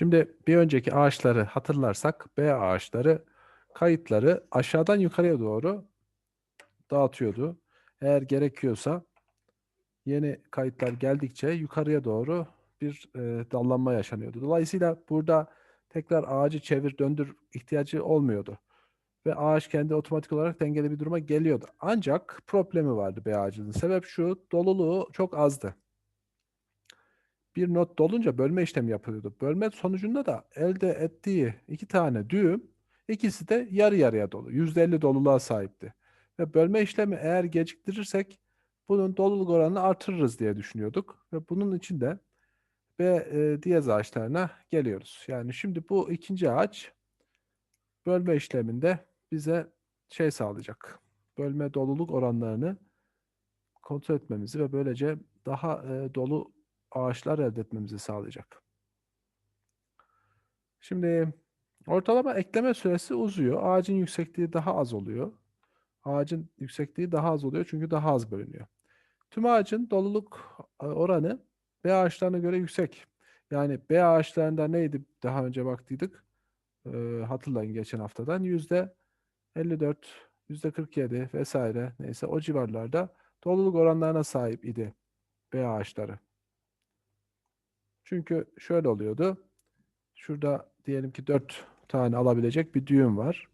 Şimdi bir önceki ağaçları hatırlarsak B ağaçları kayıtları aşağıdan yukarıya doğru dağıtıyordu. Eğer gerekiyorsa yeni kayıtlar geldikçe yukarıya doğru bir e, dallanma yaşanıyordu. Dolayısıyla burada tekrar ağacı çevir döndür ihtiyacı olmuyordu. Ve ağaç kendi otomatik olarak dengeli bir duruma geliyordu. Ancak problemi vardı B ağacının. Sebep şu, doluluğu çok azdı. Bir not dolunca bölme işlemi yapılıyordu. Bölme sonucunda da elde ettiği iki tane düğüm ikisi de yarı yarıya dolu. %50 doluluğa sahipti. Ve bölme işlemi eğer geciktirirsek bunun doluluk oranını artırırız diye düşünüyorduk. Ve bunun için de B e, diyez ağaçlarına geliyoruz. Yani şimdi bu ikinci ağaç bölme işleminde bize şey sağlayacak. Bölme doluluk oranlarını kontrol etmemizi ve böylece daha e, dolu ağaçlar elde etmemizi sağlayacak. Şimdi ortalama ekleme süresi uzuyor. Ağacın yüksekliği daha az oluyor. Ağacın yüksekliği daha az oluyor çünkü daha az bölünüyor. Tüm ağacın doluluk e, oranı B ağaçlarına göre yüksek. Yani B ağaçlarında neydi daha önce baktıydık? Ee, hatırlayın geçen haftadan yüzde 54, yüzde 47 vesaire neyse o civarlarda doluluk oranlarına sahip idi B ağaçları. Çünkü şöyle oluyordu. Şurada diyelim ki 4 tane alabilecek bir düğüm var.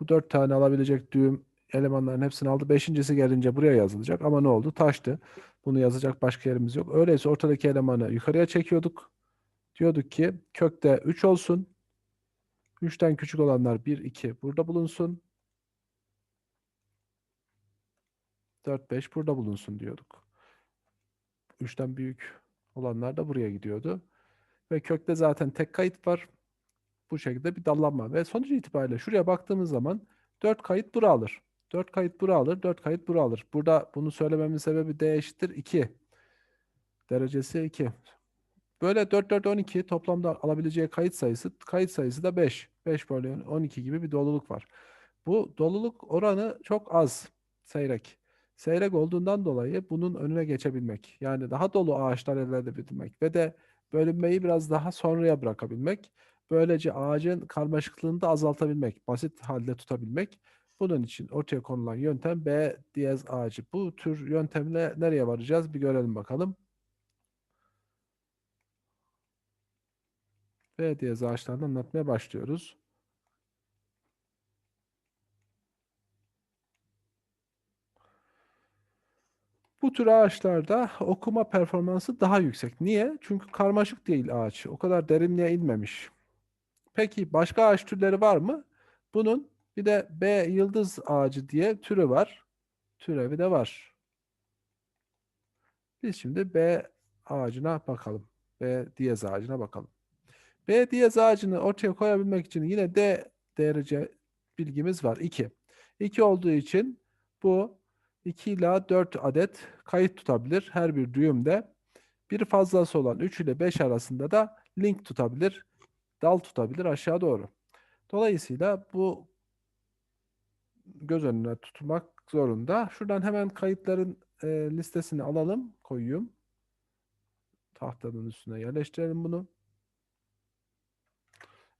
Bu 4 tane alabilecek düğüm elemanların hepsini aldı. Beşincisi gelince buraya yazılacak ama ne oldu? Taştı. Bunu yazacak başka yerimiz yok. Öyleyse ortadaki elemanı yukarıya çekiyorduk. Diyorduk ki kökte 3 olsun. 3'ten küçük olanlar 1, 2 burada bulunsun. 4, 5 burada bulunsun diyorduk. 3'ten büyük olanlar da buraya gidiyordu. Ve kökte zaten tek kayıt var. Bu şekilde bir dallanma. Ve sonuç itibariyle şuraya baktığımız zaman 4 kayıt bura alır. 4 kayıt bura alır, 4 kayıt bura alır. Burada bunu söylememin sebebi D eşittir 2. Derecesi 2. Böyle 4, 4, 12 toplamda alabileceği kayıt sayısı, kayıt sayısı da 5. 5 bölü 12 gibi bir doluluk var. Bu doluluk oranı çok az, seyrek. Seyrek olduğundan dolayı bunun önüne geçebilmek, yani daha dolu ağaçlar elde edebilmek ve de bölünmeyi biraz daha sonraya bırakabilmek, böylece ağacın karmaşıklığını da azaltabilmek, basit halde tutabilmek bunun için ortaya konulan yöntem B diyez ağacı. Bu tür yöntemle nereye varacağız bir görelim bakalım. B diyez ağaçlarını anlatmaya başlıyoruz. Bu tür ağaçlarda okuma performansı daha yüksek. Niye? Çünkü karmaşık değil ağaç. O kadar derinliğe inmemiş. Peki başka ağaç türleri var mı? Bunun bir de B yıldız ağacı diye türü var. Türevi de var. Biz şimdi B ağacına bakalım. B diyez ağacına bakalım. B diyez ağacını ortaya koyabilmek için yine D derece bilgimiz var. 2. 2 olduğu için bu 2 ila 4 adet kayıt tutabilir. Her bir düğümde bir fazlası olan 3 ile 5 arasında da link tutabilir. Dal tutabilir aşağı doğru. Dolayısıyla bu göz önüne tutmak zorunda. Şuradan hemen kayıtların e, listesini alalım, koyayım. Tahtanın üstüne yerleştirelim bunu.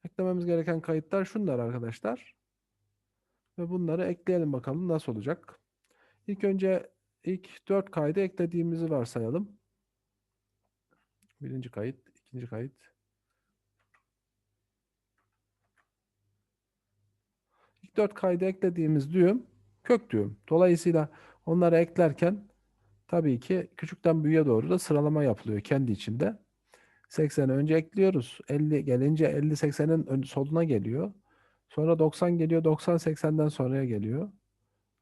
Eklememiz gereken kayıtlar şunlar arkadaşlar. Ve bunları ekleyelim bakalım nasıl olacak. İlk önce ilk dört kaydı eklediğimizi varsayalım. Birinci kayıt, ikinci kayıt. İlk dört kaydı eklediğimiz düğüm kök düğüm. Dolayısıyla onları eklerken tabii ki küçükten büyüğe doğru da sıralama yapılıyor kendi içinde. 80'i önce ekliyoruz. 50 gelince 50 80'in soluna geliyor. Sonra 90 geliyor. 90 80'den sonraya geliyor.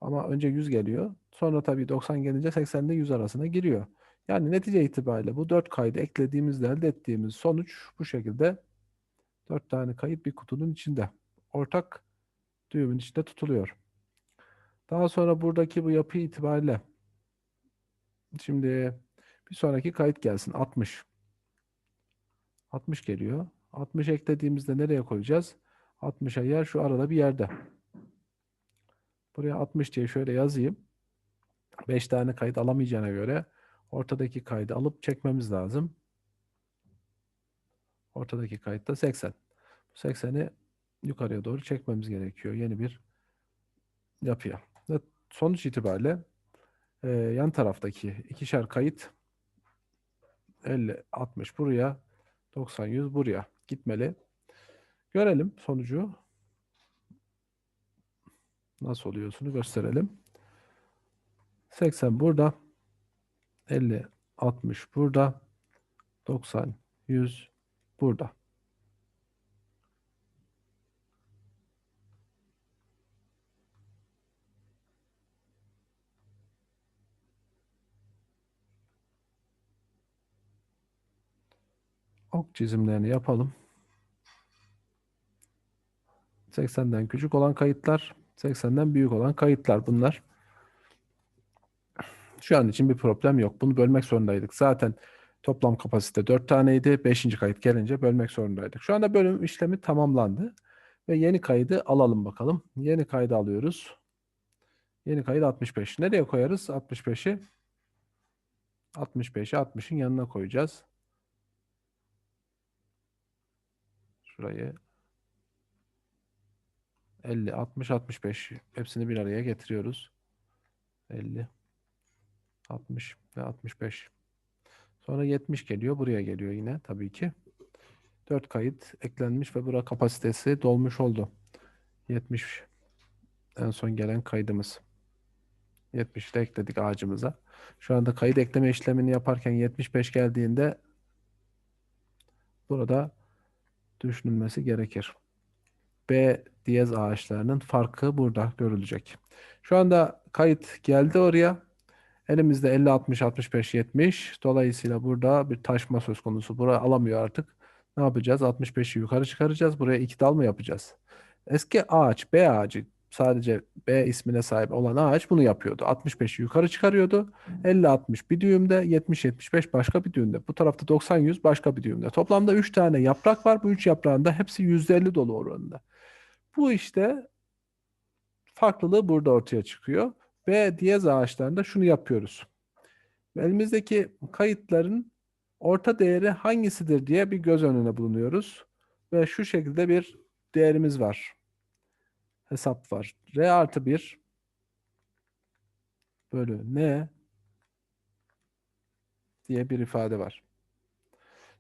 Ama önce 100 geliyor. Sonra tabii 90 gelince 80 ile 100 arasına giriyor. Yani netice itibariyle bu 4 kaydı eklediğimizde elde ettiğimiz sonuç bu şekilde 4 tane kayıt bir kutunun içinde. Ortak düğümün içinde tutuluyor. Daha sonra buradaki bu yapı itibariyle şimdi bir sonraki kayıt gelsin 60. 60 geliyor. 60 eklediğimizde nereye koyacağız? 60'a yer şu arada bir yerde. Buraya 60 diye şöyle yazayım. 5 tane kayıt alamayacağına göre ortadaki kaydı alıp çekmemiz lazım. Ortadaki kayıtta 80. 80'i yukarıya doğru çekmemiz gerekiyor. Yeni bir yapıya. Ve sonuç itibariyle e, yan taraftaki ikişer kayıt 50, 60 buraya, 90, 100 buraya gitmeli. Görelim sonucu. Nasıl oluyorsunu gösterelim. 80 burada. 50, 60 burada. 90, 100 burada. Ok çizimlerini yapalım. 80'den küçük olan kayıtlar, 80'den büyük olan kayıtlar bunlar. Şu an için bir problem yok. Bunu bölmek zorundaydık. Zaten toplam kapasite 4 taneydi. 5. kayıt gelince bölmek zorundaydık. Şu anda bölüm işlemi tamamlandı. Ve yeni kaydı alalım bakalım. Yeni kaydı alıyoruz. Yeni kayıt 65. Nereye koyarız 65'i? 65'i 60'ın yanına koyacağız. Şurayı 50, 60, 65 hepsini bir araya getiriyoruz. 50, 60 ve 65. Sonra 70 geliyor. Buraya geliyor yine tabii ki. 4 kayıt eklenmiş ve bura kapasitesi dolmuş oldu. 70 en son gelen kaydımız. 70 de ekledik ağacımıza. Şu anda kayıt ekleme işlemini yaparken 75 geldiğinde burada düşünülmesi gerekir. B diyez ağaçlarının farkı burada görülecek. Şu anda kayıt geldi oraya. Elimizde 50, 60, 65, 70. Dolayısıyla burada bir taşma söz konusu. Buraya alamıyor artık. Ne yapacağız? 65'i yukarı çıkaracağız. Buraya iki dal mı yapacağız? Eski ağaç, B ağacı sadece B ismine sahip olan ağaç bunu yapıyordu. 65'i yukarı çıkarıyordu. 50-60 bir düğümde, 70-75 başka bir düğümde. Bu tarafta 90-100 başka bir düğümde. Toplamda 3 tane yaprak var. Bu 3 yaprağın da hepsi %50 dolu oranında. Bu işte farklılığı burada ortaya çıkıyor. B diyez ağaçlarında şunu yapıyoruz. Elimizdeki kayıtların orta değeri hangisidir diye bir göz önüne bulunuyoruz. Ve şu şekilde bir değerimiz var. Hesap var. R artı 1 bölü N diye bir ifade var.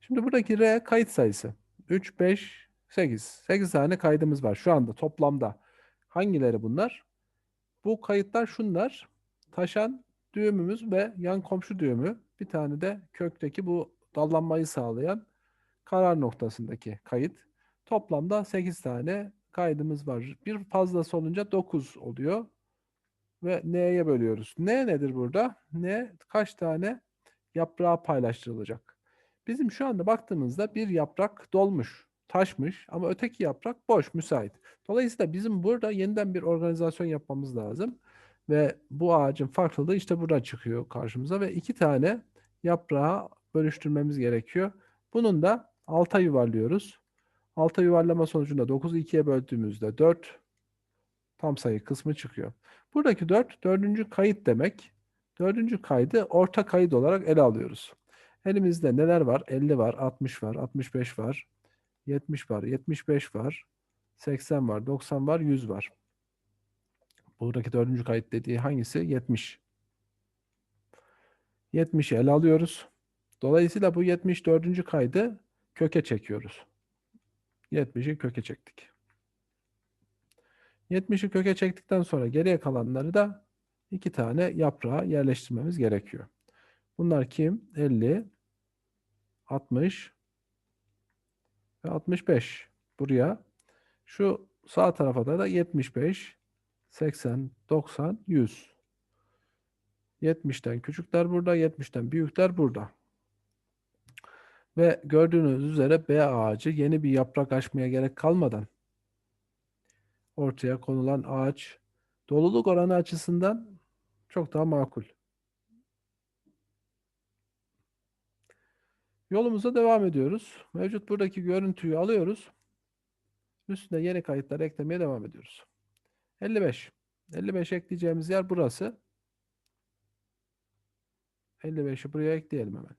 Şimdi buradaki R kayıt sayısı. 3, 5, 8. 8 tane kaydımız var şu anda toplamda. Hangileri bunlar? Bu kayıtlar şunlar. Taşan düğümümüz ve yan komşu düğümü. Bir tane de kökteki bu dallanmayı sağlayan karar noktasındaki kayıt. Toplamda 8 tane kaydımız var. Bir fazlası olunca 9 oluyor. Ve N'ye bölüyoruz. N nedir burada? N kaç tane yaprağa paylaştırılacak? Bizim şu anda baktığımızda bir yaprak dolmuş, taşmış ama öteki yaprak boş, müsait. Dolayısıyla bizim burada yeniden bir organizasyon yapmamız lazım. Ve bu ağacın farklılığı işte burada çıkıyor karşımıza ve iki tane yaprağı bölüştürmemiz gerekiyor. Bunun da alta yuvarlıyoruz. Alta yuvarlama sonucunda 9'u 2'ye böldüğümüzde 4 tam sayı kısmı çıkıyor. Buradaki 4 dördüncü kayıt demek. Dördüncü kaydı orta kayıt olarak ele alıyoruz. Elimizde neler var? 50 var, 60 var, 65 var, 70 var, 75 var, 80 var, 90 var, 100 var. Buradaki dördüncü kayıt dediği hangisi? 70. 70'i ele alıyoruz. Dolayısıyla bu 74. kaydı köke çekiyoruz. 70'i köke çektik. 70'i köke çektikten sonra geriye kalanları da iki tane yaprağa yerleştirmemiz gerekiyor. Bunlar kim? 50, 60 ve 65. Buraya şu sağ tarafa da, da 75, 80, 90, 100. 70'ten küçükler burada, 70'ten büyükler burada. Ve gördüğünüz üzere B ağacı yeni bir yaprak açmaya gerek kalmadan ortaya konulan ağaç doluluk oranı açısından çok daha makul. Yolumuza devam ediyoruz. Mevcut buradaki görüntüyü alıyoruz. Üstüne yeni kayıtlar eklemeye devam ediyoruz. 55. 55 ekleyeceğimiz yer burası. 55'i buraya ekleyelim hemen.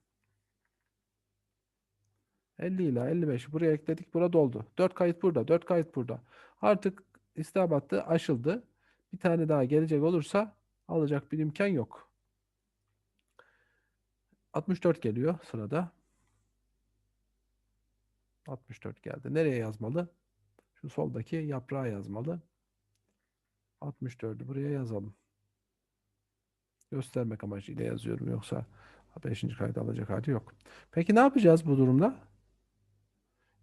50 ile 55 buraya ekledik. Burada doldu. 4 kayıt burada. 4 kayıt burada. Artık istabattı aşıldı. Bir tane daha gelecek olursa alacak bir imkan yok. 64 geliyor sırada. 64 geldi. Nereye yazmalı? Şu soldaki yaprağa yazmalı. 64'ü buraya yazalım. Göstermek amacıyla yazıyorum yoksa 5. kaydı alacak hali yok. Peki ne yapacağız bu durumda?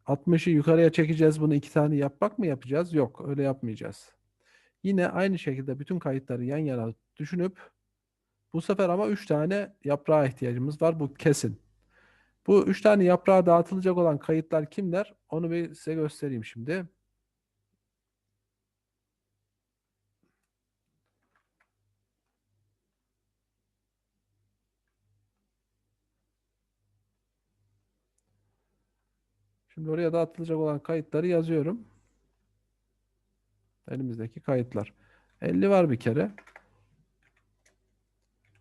60'ı yukarıya çekeceğiz. Bunu iki tane yapmak mı yapacağız? Yok, öyle yapmayacağız. Yine aynı şekilde bütün kayıtları yan yana düşünüp bu sefer ama 3 tane yaprağa ihtiyacımız var. Bu kesin. Bu 3 tane yaprağa dağıtılacak olan kayıtlar kimler? Onu bir size göstereyim şimdi. Şimdi oraya dağıtılacak olan kayıtları yazıyorum. Elimizdeki kayıtlar. 50 var bir kere.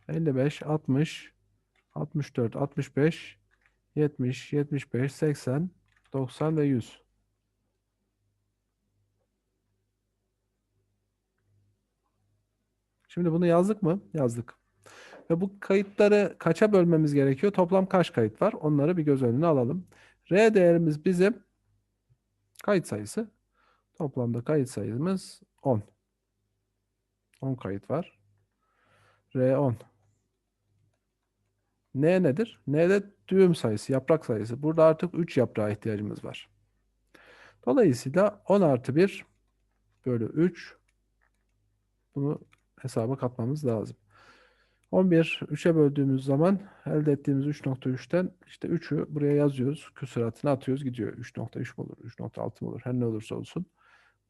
55, 60, 64, 65, 70, 75, 80, 90 ve 100. Şimdi bunu yazdık mı? Yazdık. Ve bu kayıtları kaça bölmemiz gerekiyor? Toplam kaç kayıt var? Onları bir göz önüne alalım. R değerimiz bizim kayıt sayısı. Toplamda kayıt sayımız 10. 10 kayıt var. R 10. N nedir? N de düğüm sayısı, yaprak sayısı. Burada artık 3 yaprağa ihtiyacımız var. Dolayısıyla 10 artı 1 bölü 3 bunu hesaba katmamız lazım. 11 3'e böldüğümüz zaman elde ettiğimiz 3.3'ten işte 3'ü buraya yazıyoruz. Küsuratını atıyoruz gidiyor. 3.3 mi olur? 3.6 mı olur? Her ne olursa olsun.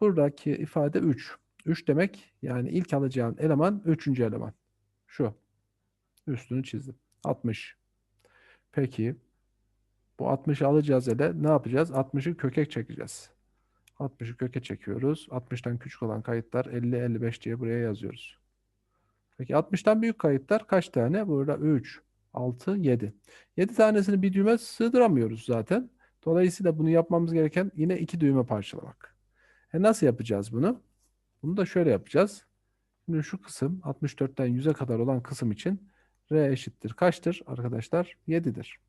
Buradaki ifade 3. 3 demek yani ilk alacağın eleman 3. eleman. Şu. Üstünü çizdim. 60. Peki bu 60'ı alacağız ele ne yapacağız? 60'ı kökek çekeceğiz. 60'ı köke çekiyoruz. 60'tan küçük olan kayıtlar 50, 55 diye buraya yazıyoruz. Peki 60'tan büyük kayıtlar kaç tane? Burada 3, 6, 7. 7 tanesini bir düğme sığdıramıyoruz zaten. Dolayısıyla bunu yapmamız gereken yine iki düğme parçalamak. E nasıl yapacağız bunu? Bunu da şöyle yapacağız. Şimdi şu kısım 64'ten 100'e kadar olan kısım için R eşittir. Kaçtır arkadaşlar? 7'dir.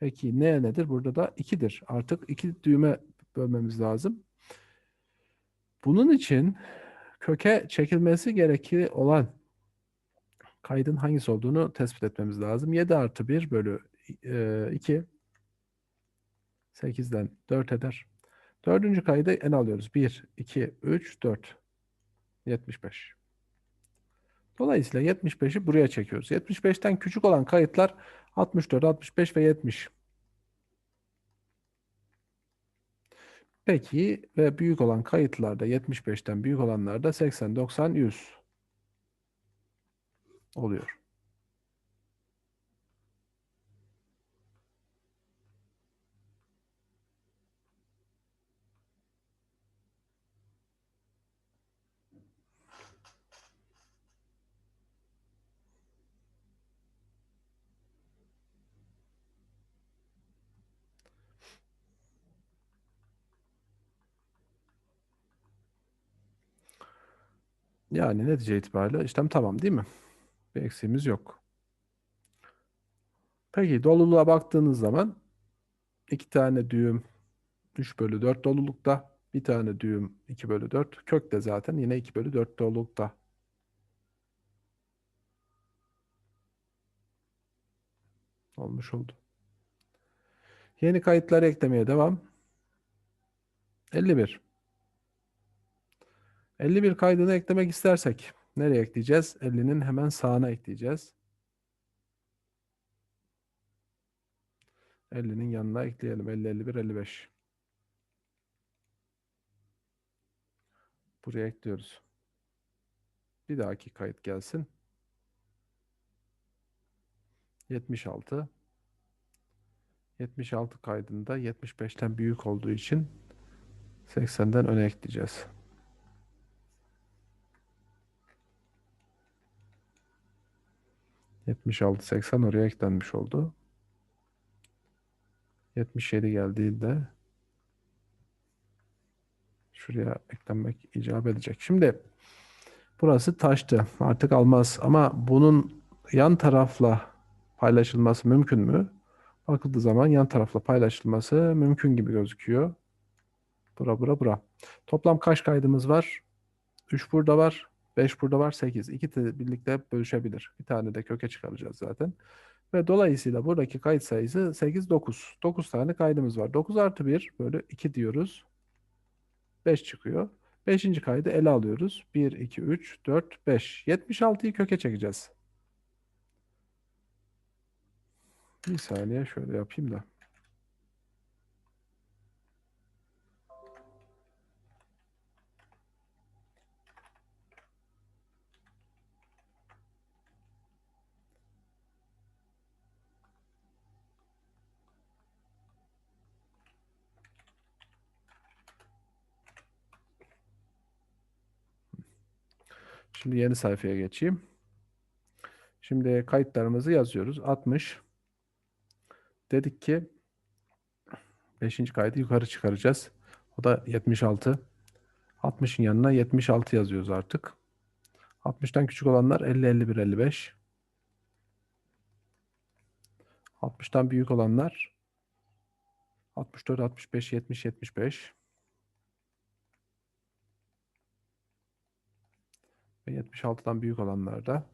Peki N nedir? Burada da 2'dir. Artık iki düğme bölmemiz lazım. Bunun için köke çekilmesi gerekli olan kaydın hangisi olduğunu tespit etmemiz lazım. 7 artı 1 bölü e, 2 8'den 4 eder. Dördüncü kaydı en alıyoruz. 1, 2, 3, 4. 75. Dolayısıyla 75'i buraya çekiyoruz. 75'ten küçük olan kayıtlar 64, 65 ve 70. Peki ve büyük olan kayıtlarda 75'ten büyük olanlarda 80, 90, 100 oluyor. Yani netice itibariyle işlem tamam değil mi? Bir eksiğimiz yok. Peki doluluğa baktığınız zaman iki tane düğüm 3 bölü 4 dolulukta. Bir tane düğüm 2 bölü 4. Kök de zaten yine 2 bölü 4 dolulukta. Olmuş oldu. Yeni kayıtları eklemeye devam. 51. 51 kaydını eklemek istersek nereye ekleyeceğiz? 50'nin hemen sağına ekleyeceğiz. 50'nin yanına ekleyelim. 50, 51, 55. Buraya ekliyoruz. Bir dahaki kayıt gelsin. 76. 76 kaydında 75'ten büyük olduğu için 80'den öne ekleyeceğiz. 76 80 oraya eklenmiş oldu. 77 geldiğinde şuraya eklenmek icap edecek. Şimdi burası taştı. Artık almaz. Ama bunun yan tarafla paylaşılması mümkün mü? Bakıldığı zaman yan tarafla paylaşılması mümkün gibi gözüküyor. Bura bura bura. Toplam kaç kaydımız var? 3 burada var. 5 burada var. 8. İki de birlikte bölüşebilir. Bir tane de köke çıkaracağız zaten. Ve dolayısıyla buradaki kayıt sayısı 8, 9. 9 tane kaydımız var. 9 artı 1 bölü 2 diyoruz. 5 çıkıyor. 5. kaydı ele alıyoruz. 1, 2, 3, 4, 5. 76'yı köke çekeceğiz. Bir saniye şöyle yapayım da. Şimdi yeni sayfaya geçeyim. Şimdi kayıtlarımızı yazıyoruz. 60. Dedik ki 5. kaydı yukarı çıkaracağız. O da 76. 60'ın yanına 76 yazıyoruz artık. 60'tan küçük olanlar 50, 51, 55. 60'tan büyük olanlar 64, 65, 70, 75. Ve 76'dan büyük olanlar da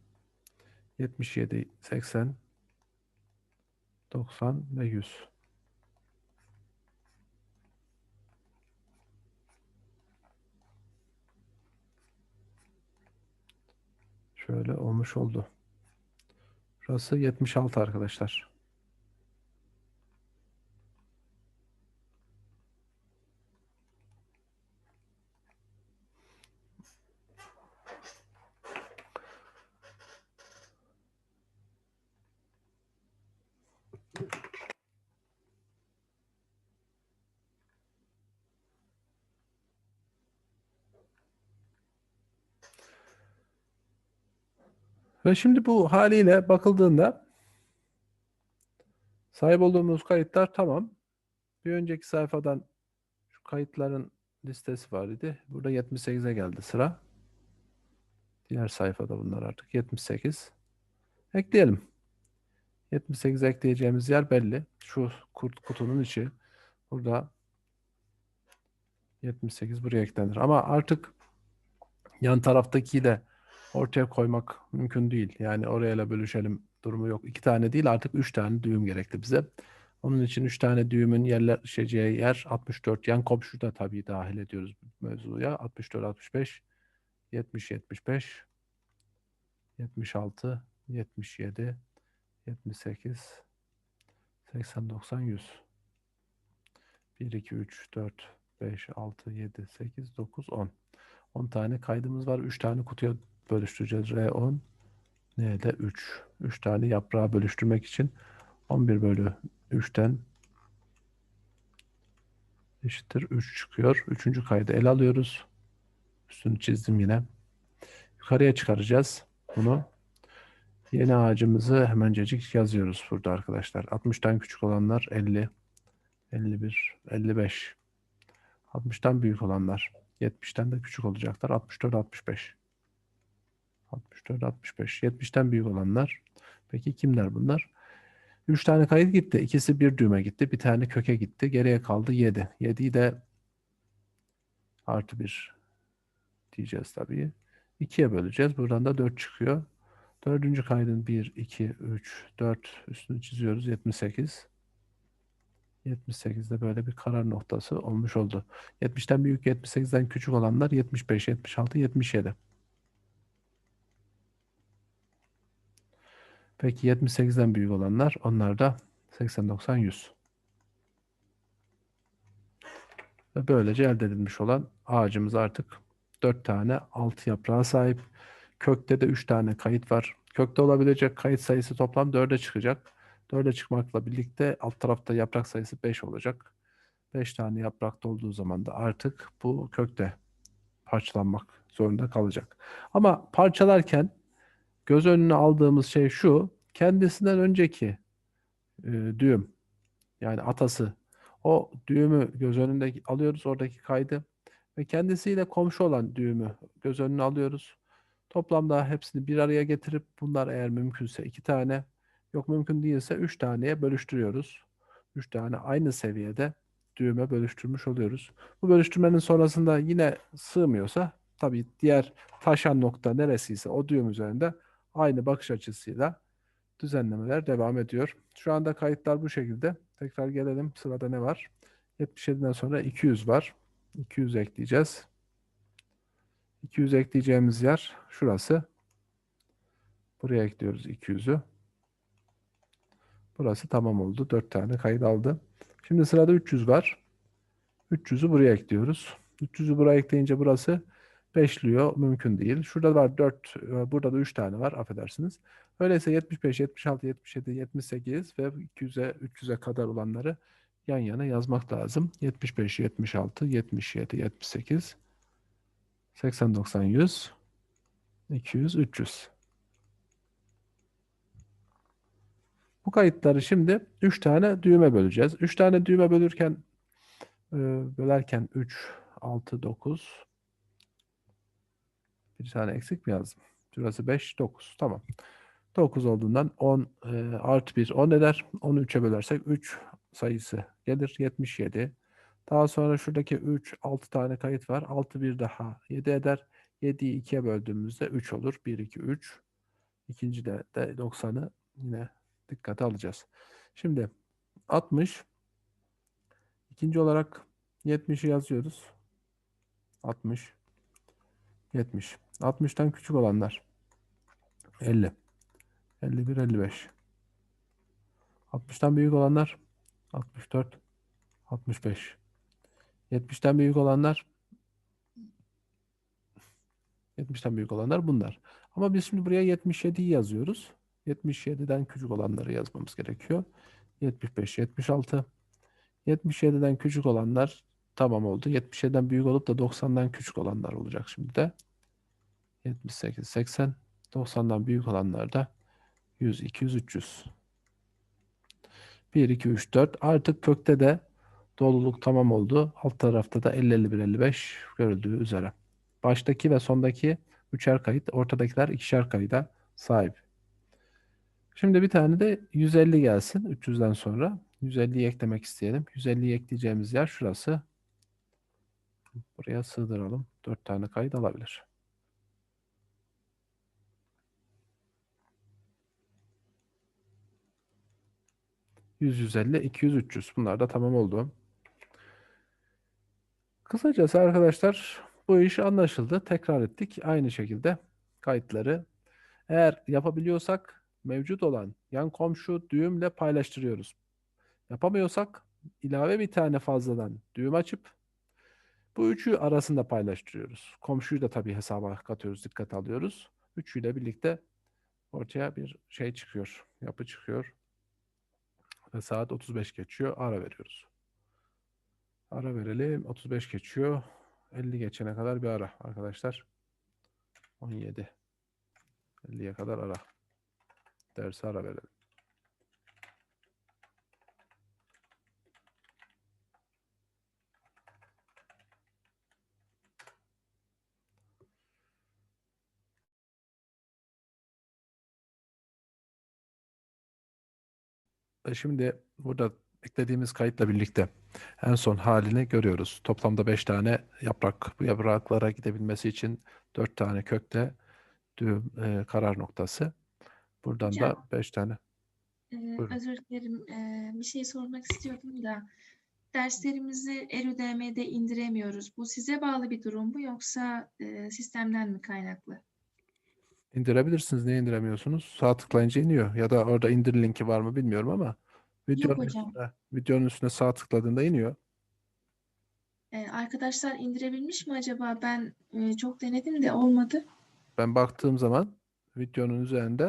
77, 80, 90 ve 100. Şöyle olmuş oldu. Burası 76 arkadaşlar. Ve şimdi bu haliyle bakıldığında sahip olduğumuz kayıtlar tamam. Bir önceki sayfadan şu kayıtların listesi var idi. Burada 78'e geldi sıra. Diğer sayfada bunlar artık 78. Ekleyelim. 78 ekleyeceğimiz yer belli. Şu kurt kutunun içi. Burada 78 buraya eklenir. Ama artık yan taraftakiyle ortaya koymak mümkün değil. Yani orayla bölüşelim durumu yok. İki tane değil artık üç tane düğüm gerekli bize. Onun için üç tane düğümün yerleşeceği yer 64. Yan komşu da tabii dahil ediyoruz mevzuya. 64, 65, 70, 75, 76, 77, 78, 80, 90, 100. 1, 2, 3, 4, 5, 6, 7, 8, 9, 10. 10 tane kaydımız var. 3 tane kutuya bölüştüreceğiz. R10 N'de 3. 3 tane yaprağı bölüştürmek için 11 bölü 3'ten eşittir 3 çıkıyor. Üçüncü kaydı ele alıyoruz. Üstünü çizdim yine. Yukarıya çıkaracağız bunu. Yeni ağacımızı hemencecik yazıyoruz burada arkadaşlar. 60'tan küçük olanlar 50, 51, 55. 60'tan büyük olanlar 70'ten de küçük olacaklar. 64, 65. 64, 65. 70'ten büyük olanlar. Peki kimler bunlar? 3 tane kayıt gitti. İkisi bir düğme gitti. Bir tane köke gitti. Geriye kaldı 7. 7'yi de artı 1 diyeceğiz tabii. 2'ye böleceğiz. Buradan da 4 çıkıyor. Dördüncü kaydın 1, 2, 3, 4 üstünü çiziyoruz. 78. 78'de böyle bir karar noktası olmuş oldu. 70'ten büyük 78'den küçük olanlar 75, 76, 77. Peki 78'den büyük olanlar onlar da 80, 90, 100. Ve böylece elde edilmiş olan ağacımız artık 4 tane alt yaprağa sahip. Kökte de 3 tane kayıt var. Kökte olabilecek kayıt sayısı toplam 4'e çıkacak. 4'e çıkmakla birlikte alt tarafta yaprak sayısı 5 olacak. 5 tane yaprakta olduğu zaman da artık bu kökte parçalanmak zorunda kalacak. Ama parçalarken göz önüne aldığımız şey şu. Kendisinden önceki e, düğüm yani atası. O düğümü göz önünde alıyoruz oradaki kaydı ve kendisiyle komşu olan düğümü göz önüne alıyoruz. Toplamda hepsini bir araya getirip bunlar eğer mümkünse iki tane, yok mümkün değilse üç taneye bölüştürüyoruz. Üç tane aynı seviyede düğüme bölüştürmüş oluyoruz. Bu bölüştürmenin sonrasında yine sığmıyorsa tabii diğer taşan nokta neresiyse o düğüm üzerinde aynı bakış açısıyla düzenlemeler devam ediyor. Şu anda kayıtlar bu şekilde. Tekrar gelelim. Sırada ne var? 77'den sonra 200 var. 200 ekleyeceğiz. 200 ekleyeceğimiz yer şurası. Buraya ekliyoruz 200'ü. Burası tamam oldu. 4 tane kayıt aldı. Şimdi sırada 300 var. 300'ü buraya ekliyoruz. 300'ü buraya ekleyince burası beşliyor. Mümkün değil. Şurada var 4, burada da 3 tane var. Affedersiniz. Öyleyse 75, 76, 77, 78 ve 200'e 300'e kadar olanları yan yana yazmak lazım. 75, 76, 77, 78, 80, 90, 100, 200, 300. Bu kayıtları şimdi 3 tane düğme böleceğiz. 3 tane düğme bölürken e, bölerken 3, 6, 9 bir tane eksik mi yazdım? Şurası 5, 9. Tamam. 9 olduğundan 10 e, artı 1 10 eder. 10'u 3'e bölersek 3 sayısı gelir. 77. Daha sonra şuradaki 3, 6 tane kayıt var. 6 bir daha 7 eder. 7'yi 2'ye böldüğümüzde 3 olur. 1, 2, 3. İkinci de, de 90'ı yine dikkate alacağız. Şimdi 60. İkinci olarak 70'i yazıyoruz. 60. 70. 60'tan küçük olanlar. 50. 51, 55. 60'tan büyük olanlar 64, 65. 70'ten büyük olanlar 70'ten büyük olanlar bunlar. Ama biz şimdi buraya 77'yi yazıyoruz. 77'den küçük olanları yazmamız gerekiyor. 75, 76. 77'den küçük olanlar tamam oldu. 77'den büyük olup da 90'dan küçük olanlar olacak şimdi de. 78, 80. 90'dan büyük olanlar da 100, 200, 300. 1, 2, 3, 4. Artık kökte de doluluk tamam oldu. Alt tarafta da 50, 51, 55 görüldüğü üzere. Baştaki ve sondaki üçer kayıt, ortadakiler ikişer kayıda sahip. Şimdi bir tane de 150 gelsin 300'den sonra. 150'yi eklemek isteyelim. 150'yi ekleyeceğimiz yer şurası. Buraya sığdıralım. 4 tane kayıt alabilir. Yüz, 150, 200, 300. Bunlar da tamam oldu. Kısacası arkadaşlar bu iş anlaşıldı. Tekrar ettik. Aynı şekilde kayıtları eğer yapabiliyorsak mevcut olan yan komşu düğümle paylaştırıyoruz. Yapamıyorsak ilave bir tane fazladan düğüm açıp bu üçü arasında paylaştırıyoruz. Komşuyu da tabii hesaba katıyoruz, dikkat alıyoruz. Üçüyle birlikte ortaya bir şey çıkıyor, yapı çıkıyor. Ve saat 35 geçiyor, ara veriyoruz. Ara verelim, 35 geçiyor. 50 geçene kadar bir ara arkadaşlar. 17. 50'ye kadar ara. Dersi ara verelim. Şimdi burada eklediğimiz kayıtla birlikte en son halini görüyoruz. Toplamda 5 tane yaprak. Bu yapraklara gidebilmesi için 4 tane kökte düğüm e, karar noktası. Buradan Hocam. da 5 tane. Buyurun. özür dilerim. Ee, bir şey sormak istiyordum da derslerimizi ERÜDM'de indiremiyoruz. Bu size bağlı bir durum mu yoksa e, sistemden mi kaynaklı? İndirebilirsiniz. Niye indiremiyorsunuz? Sağ tıklayınca iniyor. Ya da orada indir linki var mı bilmiyorum ama videonun hocam. üstüne, videonun üstüne sağ tıkladığında iniyor. Ee, arkadaşlar indirebilmiş mi acaba? Ben e, çok denedim de olmadı. Ben baktığım zaman videonun üzerinde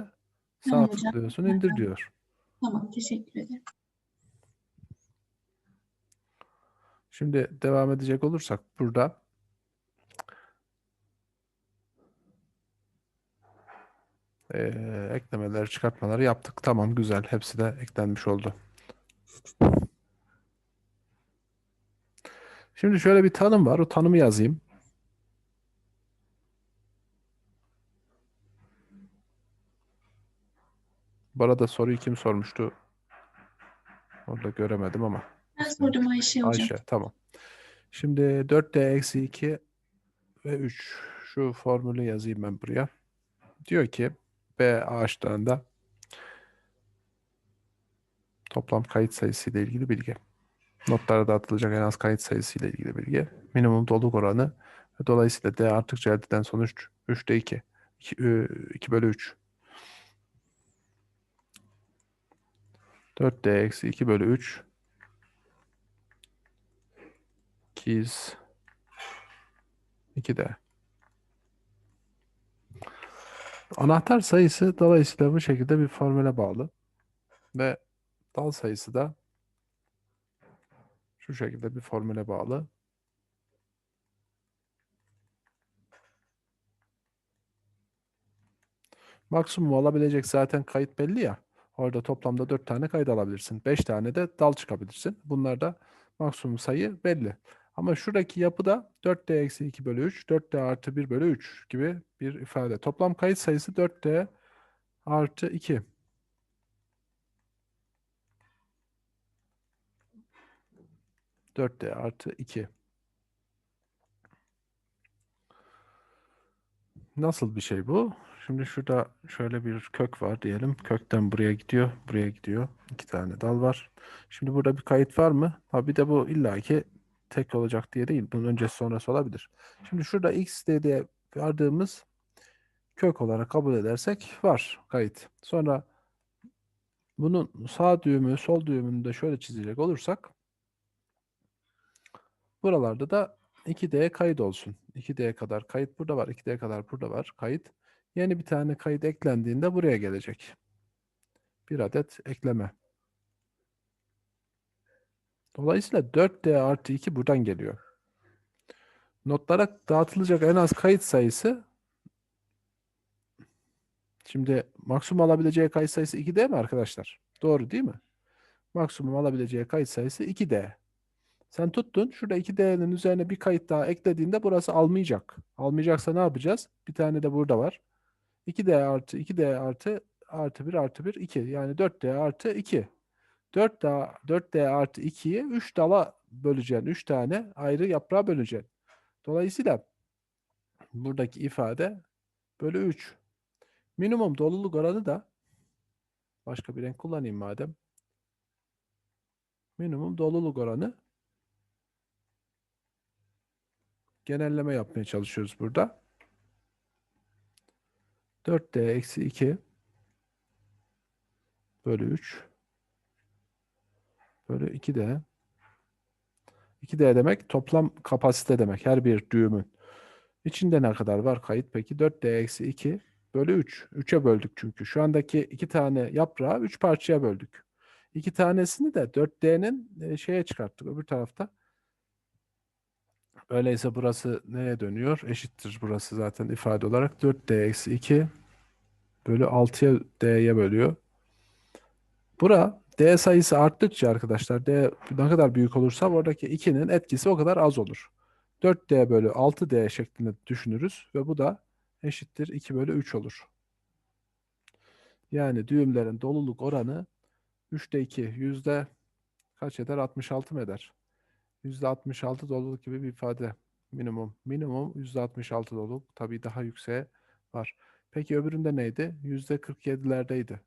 sağ Tamam hocam. tıklıyorsun indir diyor. Tamam, teşekkür ederim. Şimdi devam edecek olursak burada eee eklemeleri, çıkartmaları yaptık. Tamam, güzel. Hepsi de eklenmiş oldu. Şimdi şöyle bir tanım var. O tanımı yazayım. Bu arada soruyu kim sormuştu? Orada göremedim ama. Ben sordum Ayşe hocam. Ayşe tamam. Şimdi 4D eksi 2 ve 3. Şu formülü yazayım ben buraya. Diyor ki B ağaçlarında toplam kayıt sayısı ile ilgili bilgi. Notlara dağıtılacak en az kayıt sayısı ile ilgili bilgi. Minimum doluluk oranı ve dolayısıyla D arttıkça elde sonuç 3'te 2. 2, 2 bölü 3. 4D eksi 2 bölü 3 200 2D. Anahtar sayısı dolayısıyla bu şekilde bir formüle bağlı. Ve dal sayısı da şu şekilde bir formüle bağlı. Maksimum olabilecek zaten kayıt belli ya. Orada toplamda 4 tane kayıt alabilirsin. 5 tane de dal çıkabilirsin. Bunlar da maksimum sayı belli. Ama şuradaki yapıda 4D eksi 2 bölü 3, 4D artı 1 bölü 3 gibi bir ifade. Toplam kayıt sayısı 4D artı 2. Dört D artı 2. Nasıl bir şey bu? Şimdi şurada şöyle bir kök var diyelim. Kökten buraya gidiyor, buraya gidiyor. İki tane dal var. Şimdi burada bir kayıt var mı? Ha bir de bu illaki tek olacak diye değil. Bunun öncesi sonrası olabilir. Şimdi şurada x diye vardığımız kök olarak kabul edersek var kayıt. Sonra bunun sağ düğümü, sol düğümünü de şöyle çizecek olursak buralarda da 2D kayıt olsun. 2D kadar kayıt burada var. 2D kadar burada var kayıt. Yeni bir tane kayıt eklendiğinde buraya gelecek. Bir adet ekleme. Dolayısıyla 4D artı 2 buradan geliyor. Notlara dağıtılacak en az kayıt sayısı şimdi maksimum alabileceği kayıt sayısı 2D mi arkadaşlar? Doğru değil mi? Maksimum alabileceği kayıt sayısı 2D. Sen tuttun şurada 2D'nin üzerine bir kayıt daha eklediğinde burası almayacak. Almayacaksa ne yapacağız? Bir tane de burada var. 2D artı 2D artı artı 1 artı 1 2. Yani 4D artı 2. 4 daha 4D artı 2'yi 3 dala böleceksin. 3 tane ayrı yaprağa böleceksin. Dolayısıyla buradaki ifade bölü 3. Minimum doluluk oranı da başka bir renk kullanayım madem. Minimum doluluk oranı genelleme yapmaya çalışıyoruz burada. 4D eksi 2 bölü 3 bölü 2D 2D demek toplam kapasite demek her bir düğümün. İçinde ne kadar var kayıt peki? 4D eksi 2 bölü 3. 3'e böldük çünkü. Şu andaki iki tane yaprağı 3 parçaya böldük. İki tanesini de 4D'nin şeye çıkarttık öbür tarafta. Öyleyse burası neye dönüyor? Eşittir burası zaten ifade olarak. 4D eksi 2 bölü 6'ya D'ye bölüyor. Bura D sayısı arttıkça arkadaşlar D ne kadar büyük olursa oradaki 2'nin etkisi o kadar az olur. 4D bölü 6D şeklinde düşünürüz ve bu da eşittir 2 bölü 3 olur. Yani düğümlerin doluluk oranı 3'te 2 yüzde kaç eder? 66 mı eder? Yüzde 66 doluluk gibi bir ifade. Minimum. Minimum yüzde 66 doluluk. Tabii daha yükseğe var. Peki öbüründe neydi? Yüzde 47'lerdeydi.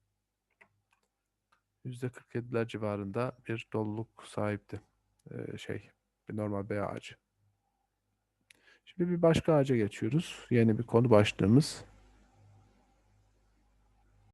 Yüzde 47'ler civarında bir doluluk sahipti. Ee, şey, bir normal B ağacı. Şimdi bir başka ağaca geçiyoruz. Yeni bir konu başlığımız.